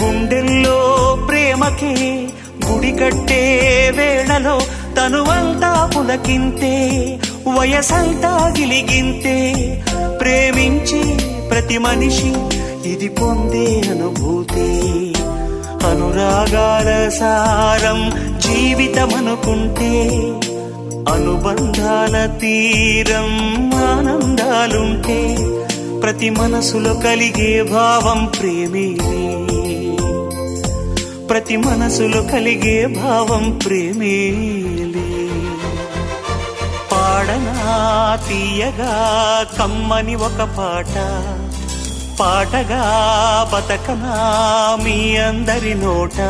గుండెల్లో ప్రేమకే గుడి కట్టే వేళలో తనువంతా పులకింతే వయసంతా గిలిగింతే. ప్రేమించి ప్రతి మనిషి ఇది పొందే అనుభూతి. అనురాగాల సారం జీవితమనుకుంటే అనుబంధాల తీరం ఆనందాలుంటే ప్రతి మనసులో కలిగే భావం ప్రేమే ప్రతి మనసులో కలిగే భావం ప్రేమేలే. పాడనా తీయగా కమ్మని ఒక పాట. పాటగా బతకనా మీ అందరి నోట.